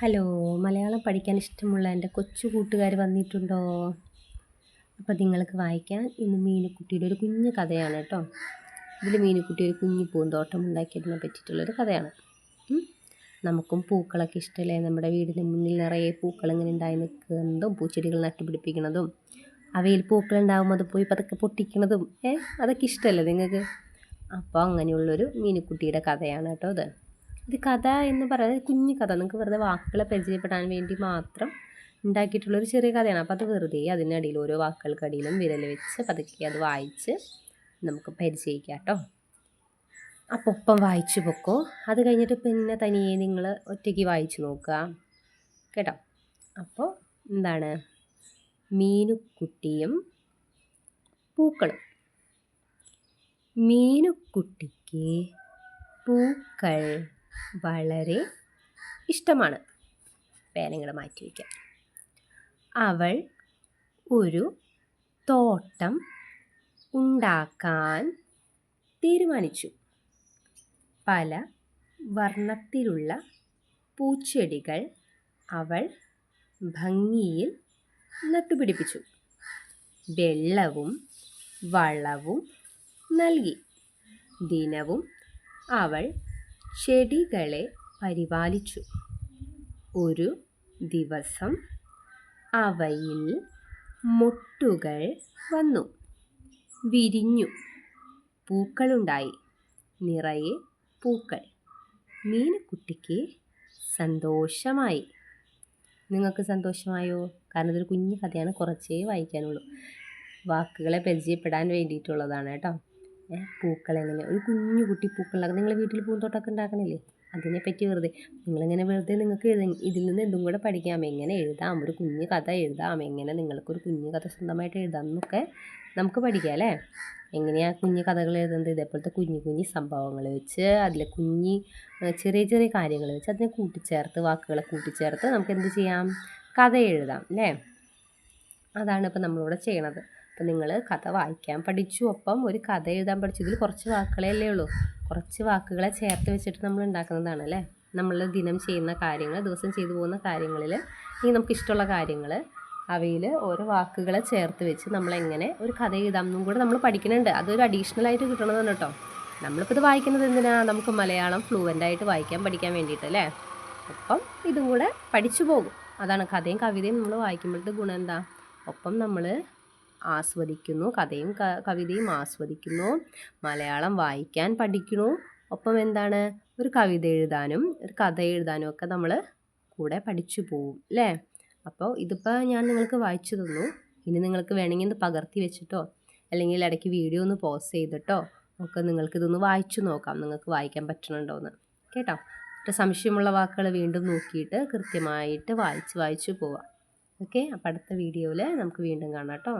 Hello Malayalam പഠിക്കാൻ ഇഷ്ടമുള്ള എന്റെ കൊച്ചു കൂട്ടുകാർ വന്നിട്ടുണ്ടോ? അപ്പോൾ നിങ്ങൾക്ക് വായിക്കാൻ ഇന്ന് മീനുക്കുട്ടിയുടെ ഒരു കുഞ്ഞു കഥയാണ് കേട്ടോ. ഇതിൽ മീനുക്കുട്ടി ഒരു കുഞ്ഞു പൂന്തോട്ടം ഉണ്ടാക്കിയതിനെ പറ്റിയിട്ടുള്ളൊരു കഥയാണ്. നമുക്കും പൂക്കളൊക്കെ ഇഷ്ടമല്ലേ നമ്മുടെ വീടിന്റെ മുന്നിൽ നിറയെ പൂക്കൾ ഇങ്ങനെ ഉണ്ടായി നിൽക്കുന്നതും പൂച്ചെടികൾ നട്ടുപിടിപ്പിക്കുന്നതും അവയിൽ പൂക്കൾ ഉണ്ടാകുമ്പോൾ അത് പോയി പതുക്കെ പൊട്ടിക്കണതും ഏ? അതൊക്കെ ഇഷ്ടമല്ലേ നിങ്ങൾക്ക്? അപ്പോൾ അങ്ങനെയുള്ളൊരു മീനുക്കുട്ടിയുടെ കഥയാണ് കേട്ടോ അത് ഇത് കഥ എന്ന് പറയുന്നത് കുഞ്ഞു കഥ. നിങ്ങൾക്ക് വെറുതെ വാക്കുകളെ പരിചയപ്പെടാൻ വേണ്ടി മാത്രം ഉണ്ടാക്കിയിട്ടുള്ള ഒരു ചെറിയ കഥയാണ്. അപ്പോൾ അത് വെറുതെ അതിനിടയിൽ ഓരോ വാക്കുകൾക്കടിയിലും വിരൽ വെച്ച് പതുക്കെ അത് വായിച്ച് നമുക്ക് പരിചയിക്കാം കേട്ടോ. അപ്പോൾ ഒപ്പം വായിച്ചു പൊക്കോ. അത് കഴിഞ്ഞിട്ട് പിന്നെ തനിയെ നിങ്ങൾ ഒറ്റയ്ക്ക് വായിച്ചു നോക്കുക കേട്ടോ. അപ്പോൾ എന്താണ്? മീനുക്കുട്ടിയും പൂക്കളും. മീനുക്കുട്ടിക്ക് പൂക്കൾ വളരെ ഇഷ്ടമാണ്. പേനങ്ങൾ മാറ്റി വയ്ക്കാം അവൾ ഒരു തോട്ടം ഉണ്ടാക്കാൻ തീരുമാനിച്ചു. പല വർണത്തിലുള്ള പൂച്ചെടികൾ അവൾ ഭംഗിയിൽ നട്ടുപിടിപ്പിച്ചു. വെള്ളവും വളവും നൽകി. ദിനവും അവൾ ചെടികളെ പരിപാലിച്ചു. ഒരു ദിവസം അവയിൽ മുട്ടുകൾ വന്നു. വിരിഞ്ഞു. പൂക്കളുണ്ടായി. നിറയെ പൂക്കൾ. മീനുക്കുട്ടിക്ക് സന്തോഷമായി. നിങ്ങൾക്ക് സന്തോഷമായോ? കാരണം ഇതൊരു കുഞ്ഞു കഥയാണ്. കുറച്ചേ വായിക്കാനുള്ളൂ. വാക്കുകളെ പരിചയപ്പെടാൻ വേണ്ടിയിട്ടുള്ളതാണ് കേട്ടോ. പൂക്കൾ എങ്ങനെ ഒരു കുഞ്ഞു കുട്ടി പൂക്കളുണ്ടാക്കും നിങ്ങൾ വീട്ടിൽ പൂന്തോട്ടമൊക്കെ ഉണ്ടാക്കണില്ലേ? അതിനെപ്പറ്റി വെറുതെ. നിങ്ങളിങ്ങനെ വെറുതെ നിങ്ങൾക്ക് ഇതിൽ നിന്ന് എന്തും കൂടെ പഠിക്കാം. എങ്ങനെ എഴുതാം? ഒരു കുഞ്ഞു കഥ എഴുതാം. എങ്ങനെ നിങ്ങൾക്കൊരു കുഞ്ഞു കഥ സ്വന്തമായിട്ട് എഴുതാം എന്നൊക്കെ നമുക്ക് പഠിക്കാം അല്ലേ? എങ്ങനെയാണ് കുഞ്ഞു കഥകൾ എഴുതുന്നത്? ഇതേപോലത്തെ കുഞ്ഞു കുഞ്ഞു സംഭവങ്ങൾ വെച്ച് അതിലെ കുഞ്ഞി ചെറിയ ചെറിയ കാര്യങ്ങൾ വെച്ച് അതിനെ കൂട്ടിച്ചേർത്ത് വാക്കുകളെ കൂട്ടിച്ചേർത്ത് നമുക്ക് എന്ത് ചെയ്യാം? കഥ എഴുതാം അല്ലേ? അതാണ് ഇപ്പോൾ നമ്മളിവിടെ ചെയ്യണത്. അപ്പം നിങ്ങൾ കഥ വായിക്കാൻ പഠിച്ചു. ഒപ്പം ഒരു കഥ എഴുതാൻ പഠിച്ചു. ഇതിൽ കുറച്ച് വാക്കുകളേ അല്ലേ ഉള്ളൂ. കുറച്ച് വാക്കുകളെ ചേർത്ത് വെച്ചിട്ട് നമ്മൾ ഉണ്ടാക്കുന്നതാണ് അല്ലേ? നമ്മൾ ദിനം ചെയ്യുന്ന കാര്യങ്ങൾ ദിവസം ചെയ്തു പോകുന്ന കാര്യങ്ങളിൽ ഈ നമുക്ക് ഇഷ്ടമുള്ള കാര്യങ്ങൾ അവയിൽ ഓരോ വാക്കുകളെ ചേർത്ത് വെച്ച് നമ്മളെങ്ങനെ ഒരു കഥ എഴുതാം എന്നും കൂടെ നമ്മൾ പഠിക്കുന്നുണ്ട് അതൊരു അഡീഷണൽ ആയിട്ട് കിട്ടണതാണ് കേട്ടോ. നമ്മളിപ്പോൾ ഇത് വായിക്കുന്നത് എന്തിനാ? നമുക്ക് മലയാളം ഫ്ലുവന്റ് ആയിട്ട് വായിക്കാൻ പഠിക്കാൻ വേണ്ടിയിട്ട് അല്ലേ? ഒപ്പം ഇതും കൂടെ പഠിച്ചു പോകും. അതാണ് കഥയും കവിതയും നമ്മൾ വായിക്കുമ്പോഴത്തെ ഗുണം എന്താ? ഒപ്പം നമ്മൾ ആസ്വദിക്കുന്നു കഥയും കവിതയും ആസ്വദിക്കുന്നു മലയാളം വായിക്കാൻ പഠിക്കുന്നു. ഒപ്പം എന്താണ്? ഒരു കവിത എഴുതാനും ഒരു കഥ എഴുതാനും ഒക്കെ നമ്മൾ കൂടെ പഠിച്ചു പോവും അല്ലേ? അപ്പോൾ ഇതിപ്പോൾ ഞാൻ നിങ്ങൾക്ക് വായിച്ചു തന്നു. ഇനി നിങ്ങൾക്ക് വേണമെങ്കിൽ ഇത് പകർത്തി വെച്ചിട്ടോ അല്ലെങ്കിൽ ഇടയ്ക്ക് വീഡിയോ ഒന്ന് പോസ് ചെയ്തിട്ടോ ഒക്കെ നിങ്ങൾക്ക് ഇതൊന്ന് വായിച്ചു നോക്കാം. നിങ്ങൾക്ക് വായിക്കാൻ പറ്റണുണ്ടോ എന്ന് കേട്ടോ? എന്നിട്ട് സംശയമുള്ള വാക്കുകൾ വീണ്ടും നോക്കിയിട്ട് കൃത്യമായിട്ട് വായിച്ച് വായിച്ചു പോവാം. ഓക്കെ? അപ്പം അടുത്ത വീഡിയോയിൽ നമുക്ക് വീണ്ടും കാണാം കേട്ടോ.